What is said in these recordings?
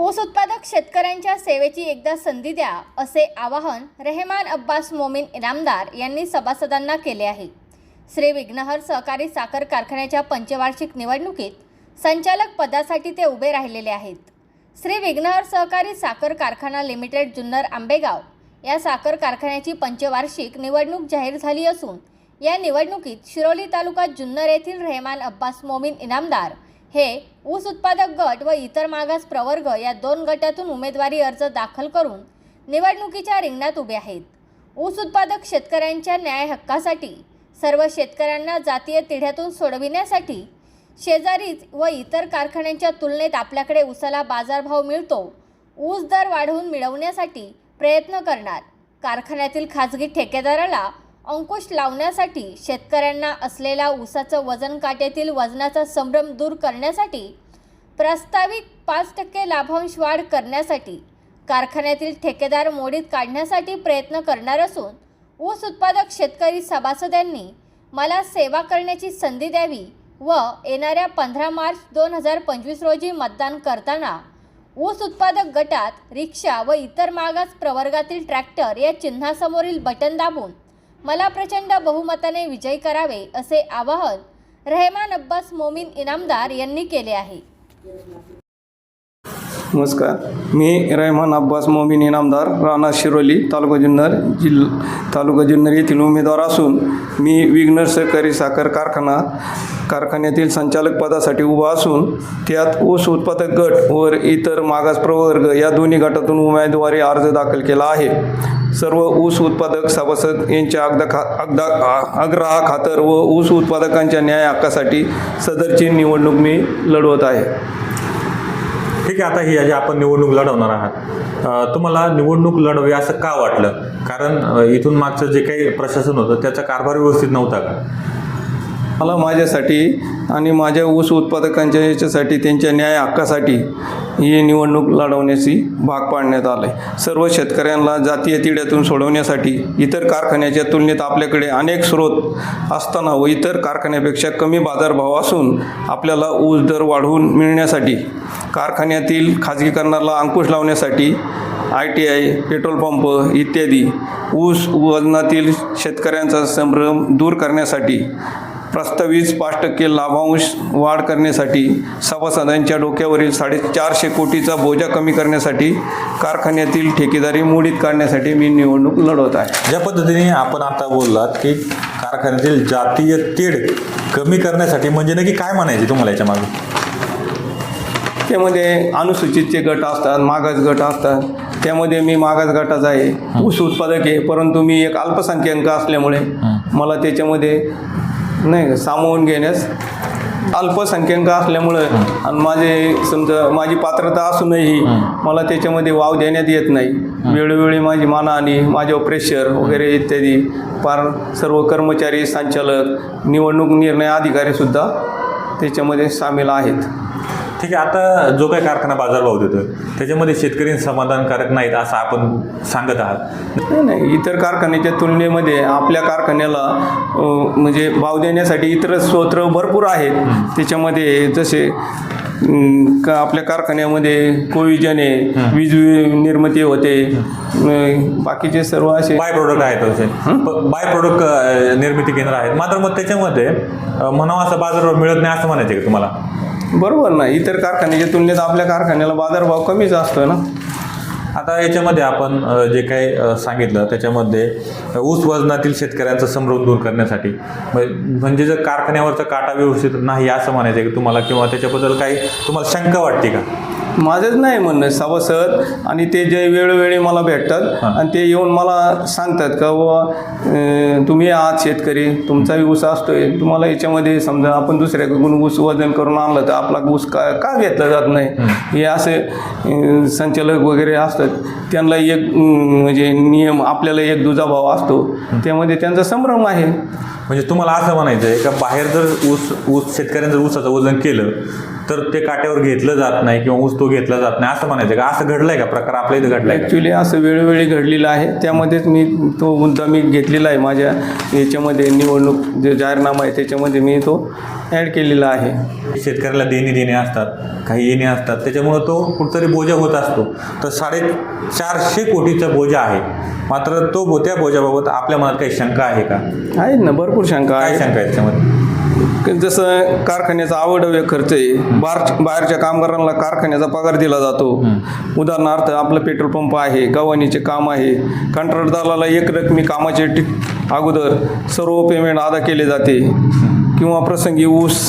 ऊस उत्पादक शेतकऱ्यांच्या सेवेची एकदा संधी द्या असे आवाहन रेहमान अब्बास मोमीन इनामदार यांनी सभासदांना केले आहे. श्री विघ्नहर सहकारी साखर कारखान्याच्या पंचवार्षिक निवडणुकीत संचालक पदासाठी ते उभे राहिलेले आहेत. श्री विघ्नहर सहकारी साखर कारखाना लिमिटेड जुन्नर आंबेगाव या साखर कारखान्याची पंचवार्षिक निवडणूक जाहीर झाली असून या निवडणुकीत शिरोली तालुका जुन्नर येथील रेहमान अब्बास मोमीन इनामदार हे ऊस उत्पादक गट व इतर मागास प्रवर्ग या दोन गटातून उमेदवारी अर्ज दाखल करून निवडणुकीच्या रिंगणात उभे आहेत. ऊस उत्पादक शेतकऱ्यांच्या न्याय हक्कासाठी सर्व शेतकऱ्यांना जातीय तिढ्यातून सोडविण्यासाठी शेजारीच व इतर कारखान्यांच्या तुलनेत आपल्याकडे ऊसाला बाजारभाव मिळतो ऊस दर वाढवून मिळवण्यासाठी प्रयत्न करणार. कारखान्यातील खाजगी ठेकेदाराला अंकुश लावण्यासाठी शेतकऱ्यांना असलेला ऊसाचं वजन काट्यातील वजनाचा संभ्रम दूर करण्यासाठी प्रस्तावित पाच टक्के लाभांश वाढ करण्यासाठी कारखान्यातील ठेकेदार मोडीत काढण्यासाठी प्रयत्न करणार असून ऊस उत्पादक शेतकरी सभासदांनी मला सेवा करण्याची संधी द्यावी व येणाऱ्या पंधरा मार्च दोन हजार पंचवीस रोजी मतदान करताना ऊस उत्पादक गटात रिक्षा व इतर मागास प्रवर्गातील ट्रॅक्टर या चिन्हासमोरील बटन दाबून मला प्रचंड बहुमताने विजयी करावे असे आवाहन रहमान अब्बास मोमीन इनामदार यांनी केले आहे. नमस्कार. मी रहमान अब्बास मोमीन इनामदार राणा शिरोली तालुका जुन्नर जिल तालुका जुन्नर येथील उमेदवार असून मी विघ्नर सहकारी साखर कारखाना कारखान्यातील संचालक पदासाठी उभा असून त्यात ऊस उत्पादक गट व इतर मागास प्रवर्ग या दोन्ही गटातून उमेदवारी अर्ज दाखल केला आहे. सर्व ऊस उत्पादक सभासद यांच्या अगदा खा अगदा आग्रहा खातर व ऊस उत्पादकांच्या न्याय हक्कासाठी सदरची निवडणूक मी लढवत आहे. ठीक आहे आता ही जी आपण निवडणूक लढवणार आहात तुम्हाला निवडणूक लढवी असं का वाटलं? कारण इथून मागचं जे काही प्रशासन होतं त्याचा कारभार व्यवस्थित नव्हता का? मला माझ्यासाठी आणि माझ्या ऊस उत्पादकांच्या याच्यासाठी त्यांच्या न्याय हक्कासाठी ही निवडणूक लढवण्याची भाग पाडण्यात आलं आहे सर्व शेतकऱ्यांना जातीय तिड्यातून सोडवण्यासाठी इतर कारखान्याच्या तुलनेत आपल्याकडे अनेक स्रोत असताना व इतर कारखान्यापेक्षा कमी बाजारभाव असून आपल्याला ऊस दर वाढवून मिळण्यासाठी कारखान्यातील खाजगीकरणाला अंकुश लावण्यासाठी I T I petrol pump इत्यादी ऊस वजनातील शेतकऱ्यांचा संभ्रम दूर करण्यासाठी प्रस्तावित पाच टक्के लाभांश वाढ करण्यासाठी सभासदांच्या डोक्यावरील साडेचारशे कोटीचा बोजा कमी करण्यासाठी कारखान्यातील ठेकेदारी मोडीत काढण्यासाठी मी निवडणूक लढवत आहे. ज्या पद्धतीने आपण आता बोललात की कारखान्यातील जातीय तेढ कमी करण्यासाठी म्हणजे नक्की काय म्हणायचे तुम्हाला याच्या मागे? त्यामध्ये अनुसूचितचे गट असतात मागास गट असतात. त्यामध्ये मी मागास गटाचा आहे ऊस उत्पादक आहे परंतु मी एक अल्पसंख्याक असल्यामुळे मला त्याच्यामध्ये नाही सामावून घेण्यास अल्पसंख्याक असल्यामुळं आणि माझे समजा माझी पात्रता असूनही मला त्याच्यामध्ये वाव देण्यात येत नाही. वेळोवेळी माझी मानहानी माझ्यावर प्रेशर वगैरे इत्यादी. फार सर्व कर्मचारी संचालक निवडणूक निर्णय अधिकारीसुद्धा त्याच्यामध्ये सामील आहेत. ठीक आहे आता जो काही कारखाना बाजारभाव देतो त्याच्यामध्ये शेतकरी समाधानकारक नाहीत असं आपण सांगत आहात. नाही नाही इतर कारखान्याच्या तुलनेमध्ये आपल्या कारखान्याला म्हणजे भाव देण्यासाठी इतर स्रोत भरपूर आहेत. त्याच्यामध्ये जसे का आपल्या कारखान्यामध्ये कोविजन आहे वीज निर्मिती होते बाकीचे सर्व असे बाय प्रोडक्ट आहेत असे. बाय प्रोडक्ट निर्मिती केंद्र आहेत. मात्र मग त्याच्यामध्ये म्हणावं असं बाजारभाव मिळत नाही असं म्हणायचं का तुम्हाला? बरोबर ना इतर कारखान्याच्या तुलनेत आपल्या कारखान्याला बाजारभाव कमीच असतो ना. आता याच्यामध्ये आपण जे काही सांगितलं त्याच्यामध्ये ऊस वजनातील शेतकऱ्यांचा संभ्रम दूर करण्यासाठी. म्हणजे जर कारखान्यावरचा काटा व्यवस्थित नाही असं म्हणायचं आहे की तुम्हाला किंवा त्याच्याबद्दल काही तुम्हाला शंका वाटते का? माझंच नाही म्हणणं सभासद आणि ते जे वेळोवेळी मला भेटतात आणि ते येऊन मला सांगतात का अं, तुम्ही आहात शेतकरी तुमचाही ऊस असतोय. तुम्हाला याच्यामध्ये समजा आपण दुसऱ्याकडून ऊस वजन करून आणलं तर आपला ऊस का का घेतला जात नाही? हे. असे संचालक वगैरे असतात. त्यांना एक म्हणजे नियम आपल्याला एक दुजाभाव असतो. त्यामध्ये त्यांचा संभ्रम आहे. म्हणजे तुम्हाला असं म्हणायचं आहे का बाहेर जर ऊस ऊस शेतकऱ्यांनी जर ऊसाचं वजन केलं तर ते काट्यावर घेतलं जात नाही किंवा ऊस तो घेतला जात नाही. असं म्हणायचं का? असं घडलंय का? प्रकार आपल्या इथं घडलाय? ॲक्च्युली असं वेळोवेळी घडलेलं आहे. त्यामध्येच मी तो मुद्दा मी घेतलेला आहे. माझ्या याच्यामध्ये निवडणूक जे जाहीरनामा आहे त्याच्यामध्ये मी तो ॲड केलेला आहे. शेतकऱ्याला देणी देणे असतात काही येणे असतात. त्याच्यामुळं तो कुठतरी बोजा होत असतो. तर साडे चारशे कोटीचा बोजा आहे. मात्र तो त्या बोजाबाबत आपल्या मनात काही शंका आहे का? आहेत ना भरपूर शंका आहे. शंका आहे त्याच्यामध्ये? जसं कारखान्याचा आवडव्य खर्च आहे बाहेर बाहेरच्या कामगारांना कारखान्याचा पगार दिला जातो. उदाहरणार्थ आपलं पेट्रोल पंप आहे गव्हाणीचे काम आहे कंत्राटदाराला एक रकमी कामाचे अगोदर सर्व पेमेंट अदा केले जाते. किंवा प्रसंगी ऊस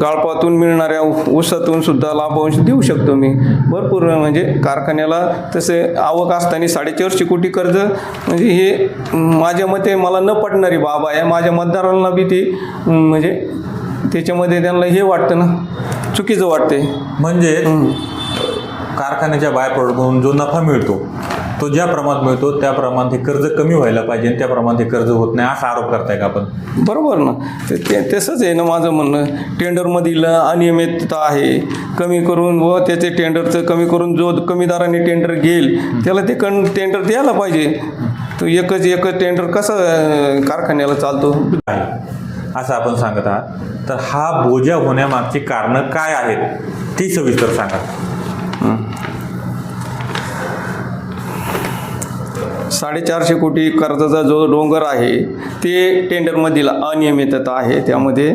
गाळपातून मिळणाऱ्या ऊसातून सुद्धा लाभांश देऊ शकतो मी. भरपूर म्हणजे कारखान्याला तसे आवक असताना साडेचारशे कोटी कर्ज म्हणजे हे माझ्या मते मला न पटणारी बाब आहे. माझ्या मतदारांना बी ते म्हणजे त्याच्यामध्ये त्यांना हे वाटतं ना चुकीचं वाटते म्हणजे कारखान्याच्या बाय प्रॉडक्टमधून जो नफा मिळतो तो ज्या प्रमाणात मिळतो त्या प्रमाणात हे कर्ज कमी व्हायला पाहिजे आणि त्या प्रमाणात हे कर्ज होत नाही असा आरोप करताय का आपण? बरोबर ना. ते ते तसंच आहे ना माझं म्हणणं. टेंडरमधील अनियमितता आहे. कमी करून व त्याचे टेंडरचं कमी करून जो कमी दराने टेंडर घेईल त्याला ते कण टेंडर द्यायला पाहिजे. तो एकच एकच टेंडर कसं कारखान्याला चालतो? असं आपण सांगत आहात. तर हा बोजा होण्यामागची कारणं काय आहेत ती सविस्तर सांगा. साडेचारशे कोटी कर्जाचा जो डोंगर आहे ते टेंडरमधील अनियमितता आहे. त्यामध्ये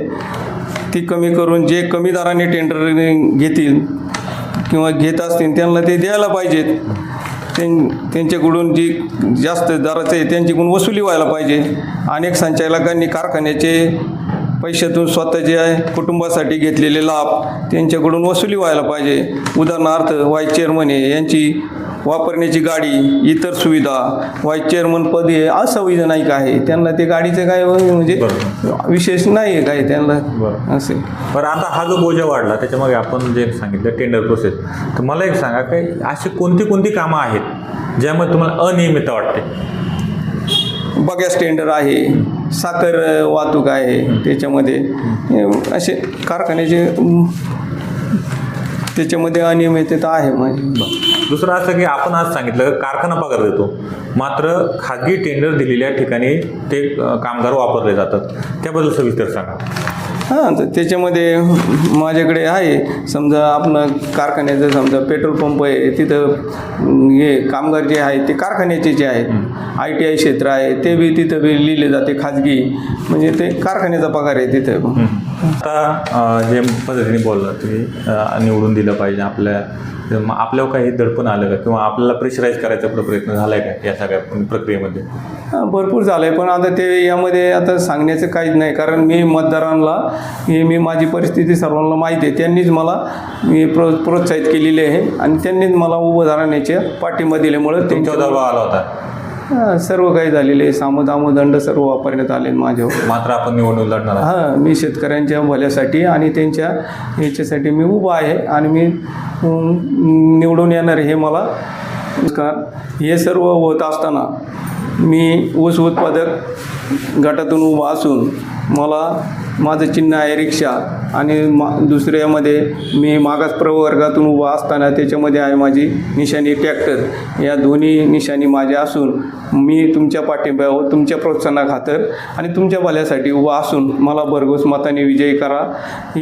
ती कमी करून जे कमी दराने टेंडर घेतील किंवा घेत असतील त्यांना ते द्यायला पाहिजेत. त्यां त्यांच्याकडून जी जास्त दराचे त्यांच्याकडून वसुली व्हायला पाहिजे. अनेक संचालकांनी कारखान्याचे पैशातून स्वतःचे आहे कुटुंबासाठी घेतलेले लाभ त्यांच्याकडून वसुली व्हायला पाहिजे. उदाहरणार्थ व्हाईस चेअरमन यांची वापरण्याची गाडी इतर सुविधा व्हाईस चेअरमन पद आहे असुविधा नाही का आहे. त्यांना ते गाडीचं काय म्हणजे विशेष नाही आहे काय त्यांना. बरं. असे. बरं आता हा जो बोजा वाढला त्याच्यामागे आपण जे सांगितलं टेंडर प्रोसेस तर मला एक सांगा काही अशी कोणती कोणती कामं आहेत ज्यामध्ये तुम्हाला अनियमितता वाटते? बगॅस टेंडर आहे साखर वाहतूक आहे त्याच्यामध्ये. हे असे कारखान्याचे त्याच्यामध्ये अनियमितता आहे माझी. दुसरं असं की आपण आज सांगितलं कारखाना पगार देतो. मात्र खाजगी टेंडर दिलेल्या ठिकाणी ते कामगार वापरले जातात. त्याबद्दल सविस्तर सांगा. हां तर त्याच्यामध्ये माझ्याकडे आहे. समजा आपलं कारखान्याचं समजा पेट्रोल पंप आहे तिथं हे कामगार जे आहे ते कारखान्याचे जे आहेत आय टी आय क्षेत्र आहे ते बी तिथं बी लिहिले जाते खाजगी. म्हणजे ते कारखान्याचा पगार आहे तिथं. आता जे पद्धतीने बोलला तुम्ही निवडून दिलं पाहिजे आपल्या आपल्यावर काही दडपण आलं का? किंवा आपल्याला प्रेशराईज करायचा प्र- प्रयत्न झाला आहे का या सगळ्या प्रक्रियेमध्ये? हां, भरपूर झालं आहे पण आता ते यामध्ये आता सांगण्याचं काहीच नाही. कारण मी मतदारांना हे मी माझी परिस्थिती सर्वांना माहिती आहे. त्यांनीच मला मी प्रो प्रोत्साहित केलेली आहे. आणि त्यांनीच मला उभं राहण्याचे पाठिंबा दिल्यामुळं त्यांच्या दबाव आला होता? हां, सर्व काही झालेले आहे. सामदामदंड सर्व वापरण्यात आले माझ्यावर. मात्र आपण निवडणूक लढणार आहात. हां मी शेतकऱ्यांच्या भल्यासाठी आणि त्यांच्या याच्यासाठी मी उभा आहे आणि मी अं, निवडून येणार हे मला कारण हे सर्व होत असताना मी ऊस उत्पादक गटातून उभा असून मला माझं चिन्ह आहे रिक्षा. आणि मा दुसऱ्यामध्ये मी मागास प्रवर्गातून उभा असताना त्याच्यामध्ये आहे माझी निशाणी ट्रॅक्टर या दोन्ही निशाणी माझ्या असून मी तुमच्या पाठिंब्यावर तुमच्या प्रोत्साहनाखातर आणि तुमच्या भल्यासाठी उभा असून मला भरघोस मताने विजयी करा. ही